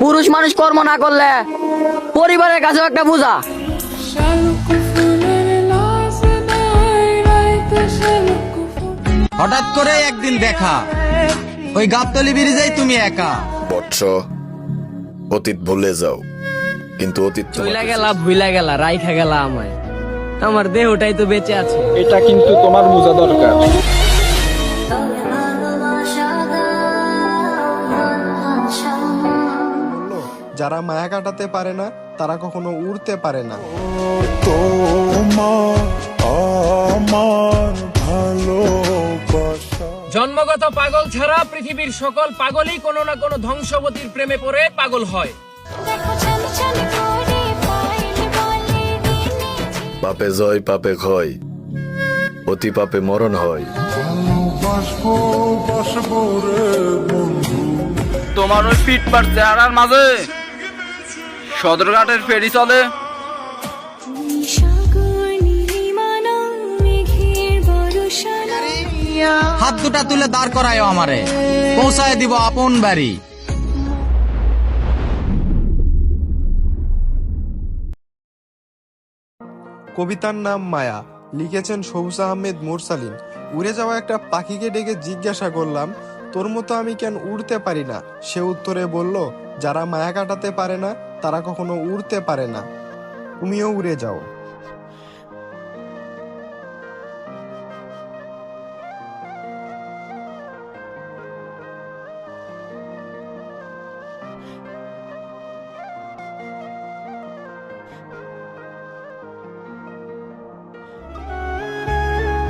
পুরুষ মানুষ কর্ম না করলে পরিবারের কাছেও একটা বোঝা হঠাৎ করে একদিন দেখা ওই গাবতলি ব্রিজেই তুমি একা। বৎস অতীত ভুলে যাও কিন্তু অতীত চইলা তোমাকে গেলা ভুইলা গেলা রাইখা গেলা আমায়। আমার দেহটাই তো বেঁচে আছে। এটা কিন্তু তোমার বোঝা দরকার। যারা মায়া কাটাতে পারে না তারা কখনো উড়তে পারে না। জন্মগত পাগল ছাড়া পৃথিবীর সকল পাগলই কোনো না কোনো ধ্বংসবতীর প্রেমে পড়ে পাগল হয়। পাপে জয় পাপে ক্ষয় অতি পাপে মরণ হয়। তোমার ওই পিট পার চেহারার মাঝে। সদরঘাটের ফেরি চলে। হাত দুটা তুলে দাঁড় করায় আমারে। পৌঁছায় দিব আপন বাড়ি। কবিতার নাম মায়া। লিখেছেন সবুজ আহমেদ মুরসালিন। উড়ে যাওয়া একটা পাখিকে ডেকে জিজ্ঞাসা করলাম তোর মতো আমি কেন উড়তে পারি না? সে উত্তরে বলল যারা মায়া কাটাতে পারে না, তারা কখনো উড়তে পারে না। তুমিও উড়ে যাও।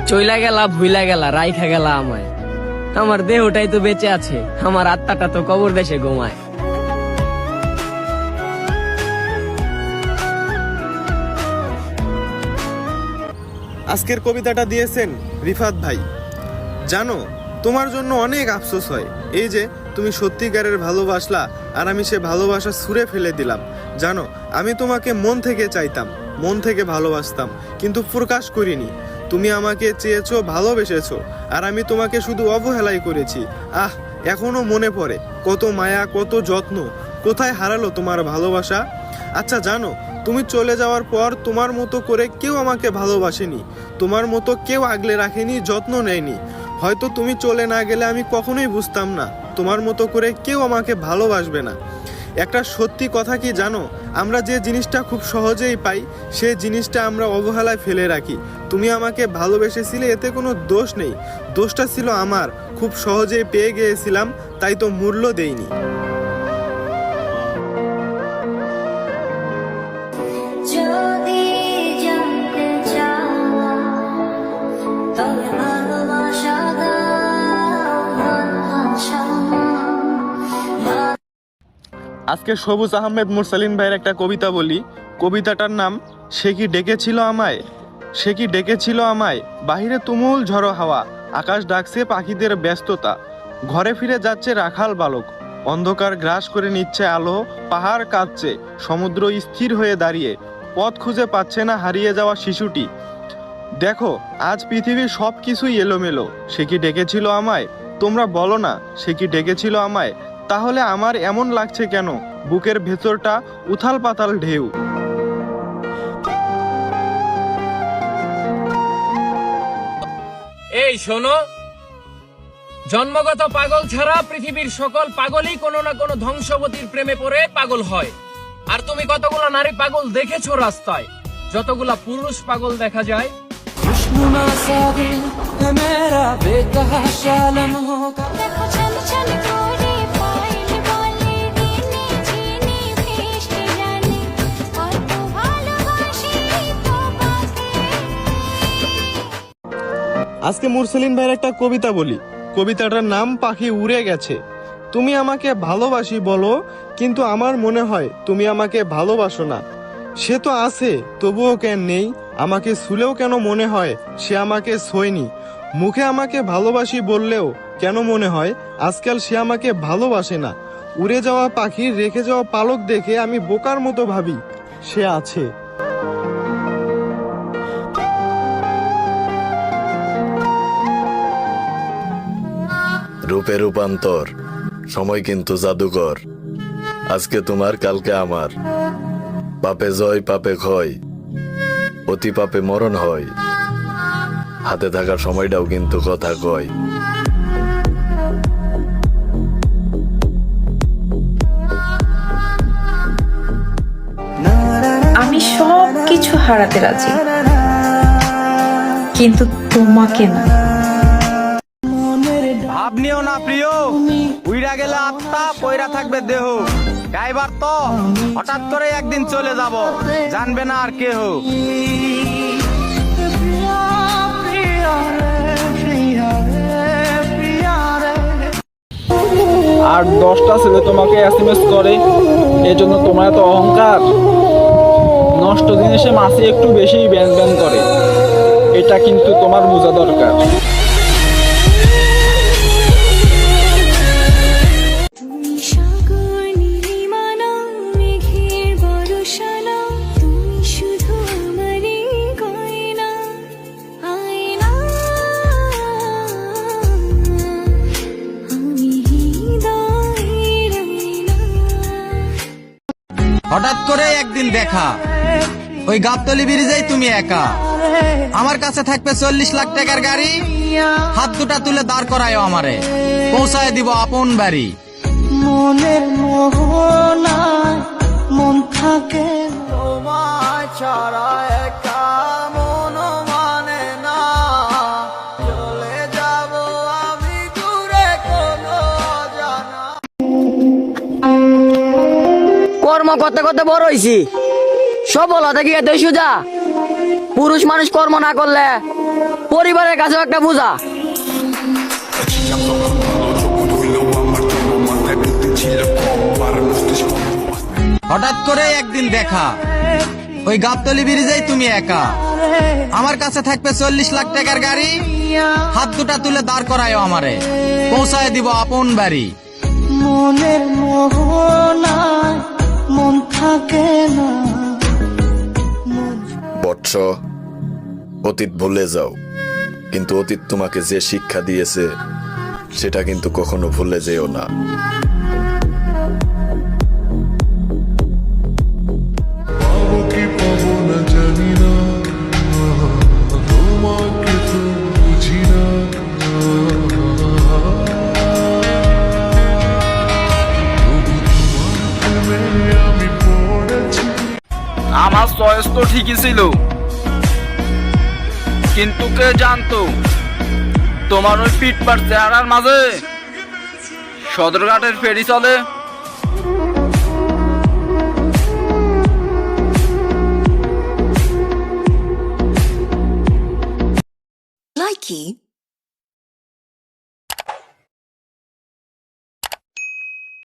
চইলা গেলা, ভুইলা গেলা, রাইখা গেলা আমায়। আমার দেহটাই তো বেঁচে আছে, আমার আত্মাটা তো কবর দেশে ঘুমায়। আজকের কবিতাটা দিয়েছেন রিফাত ভাই। জানো, তোমার জন্য অনেক আফসোস হয়। এই যে, তুমি সত্যিকারের ভালোবাসলা আর আমি সে ভালোবাসা ছুঁড়ে ফেলে দিলাম। জানো, আমি তোমাকে মন থেকে চাইতাম, মন থেকে ভালোবাসতাম, কিন্তু প্রকাশ করিনি। তুমি আমাকে চেয়েছো, ভালোবেসেছো, আর আমি তোমাকে শুধু অবহেলাই করেছি। আহ, এখনও মনে পড়ে, কত মায়া, কত যত্ন, কোথায় হারালো তোমার ভালোবাসা? আচ্ছা জানো তুমি চলে যাওয়ার পর তোমার মতো করে কেউ আমাকে ভালোবাসেনি। তোমার মতো কেউ আগলে রাখেনি, যত্ন নেয়নি। হয়তো তুমি চলে না গেলে আমি কখনোই বুঝতাম না। তোমার মতো করে কেউ আমাকে ভালোবাসবে না। একটা সত্যি কথা কি জানো? আমরা যে জিনিসটা খুব সহজেই পাই, সে জিনিসটা আমরা অবহেলায় ফেলে রাখি। তুমি আমাকে ভালোবেসেছিলে, এতে কোনো দোষ নেই। দোষটা ছিল আমার। খুব সহজেই পেয়ে গিয়েছিলাম, তাই তো মূল্য দেইনি। আজকে সবুজ আহমেদ মুরসালিন ভাইয়ের একটা কবিতা বলি। কবিতাটার নাম, সে কি ডেকেছিল আমায়? সে কি ডেকেছিল আমায়? বাহিরে তুমুল ঝড়ো হাওয়া, আকাশ ডাকছে পাখিদের ব্যস্ততা। ঘরে ফিরে যাচ্ছে রাখাল বালক, অন্ধকার গ্রাস করে নিচ্ছে আলো, পাহাড় কাঁদছে সমুদ্র স্থির হয়ে দাঁড়িয়ে, পথ খুঁজে পাচ্ছে না হারিয়ে যাওয়া শিশুটি। দেখো, আজ পৃথিবীর সব কিছুই এলোমেলো, সে কি ডেকেছিল আমায়? তোমরা বলো না, সে কি ডেকেছিল আমায়? তাহলে আমার এমন লাগছে কেন? বুকের ভেতরটা উথাল পাতাল ঢেউ। এই শোনো জন্মগত পাগল ছাড়া পৃথিবীর সকল পাগলই কোনো না কোনো ধ্বংসবতীর প্রেমে পড়ে পাগল হয়। আর তুমি কতগুলো নারী পাগল দেখেছ রাস্তায়? যতগুলা পুরুষ পাগল দেখা যায়। করে পাইল আজকে মুরসেলিন ভাইয়ের একটা কবিতা বলি। কবিতাটার নাম পাখি উড়ে গেছে। তুমি আমাকে ভালোবাসি বলো, কিন্তু আমার মনে হয় তুমি আমাকে ভালোবাসো না। সে তো আছে, তবুও কেন নেই। আমাকে শুলেও কেন মনে হয়, সে আমাকে ছোয়নি। মুখে আমাকে ভালোবাসি বললেও কেন মনে হয়, আজকাল সে আমাকে ভালোবাসে না। উড়ে যাওয়া পাখির রেখে যাওয়া পালক দেখে আমি বোকার মতো ভাবি, সে আছে। রূপে রূপান্তর। সময় কিন্তু জাদুকর আজকে তোমার, কালকে আমার। পাপে জয়, পাপে ক্ষয়। অতি পাপে মরণ হয়। হাতে থাকার সময়টাও কিন্তু কথা কয়। আমি সব কিছু হারাতে রাজি। কিন্তু তোমাকে না। ভাব নিও না, প্রিয়। উইরা গেলে আত্মা পয়রা থাকবে দেহ। গাইবার তো, হঠাৎ করে একদিন চলে যাব। জানবে না আর কেহ। আর দশটা ছেলে তোমাকে এস এম এস করে, এজন্য তোমার এত অহংকার। নষ্ট জিনিসে মাছি একটু বেশি ব্যান ব্যান করে। এটা কিন্তু তোমার বোঝা দরকার। হঠাৎ করে একদিন দেখা। ওই গাবতলি ব্রিজেই তুমি একা। আমার কাছে থাকবে চল্লিশ লাখ টাকার গাড়ি। হাত দুটা তুলে দাঁড় করায় আমারে। পৌঁছায় দিব আপন বাড়ি। মনের মোহনা মন থাকে তোমায় ছাড়া একা। কর্ম করতে করতে বড় হইছি। সফলতা কি এতই সোজা। পুরুষ মানুষ কর্ম না করলে পরিবারের কাছেও একটা বোঝা। হঠাৎ করে একদিন দেখা। ওই গাবতলি ব্রিজেই তুমি একা। আমার কাছে থাকবে চল্লিশ লাখ টাকার গাড়ি। হাত দুটা তুলে দাঁড় করায় আমারে। পৌঁছায় দিব আপন বাড়ি। মনের মোহনায় মন থাকে না। অতীত ভুলে যাও। কিন্তু অতীত তোমাকে যে শিক্ষা দিয়েছে, সেটা কিন্তু কখনো ভুলে যেও না। আমার চয়েস তো ঠিকই ছিল। কিন্তু কে জানতো, তোমার ওই পিটপার চেহারার মাঝে সদরঘাটের ফেরি চলে।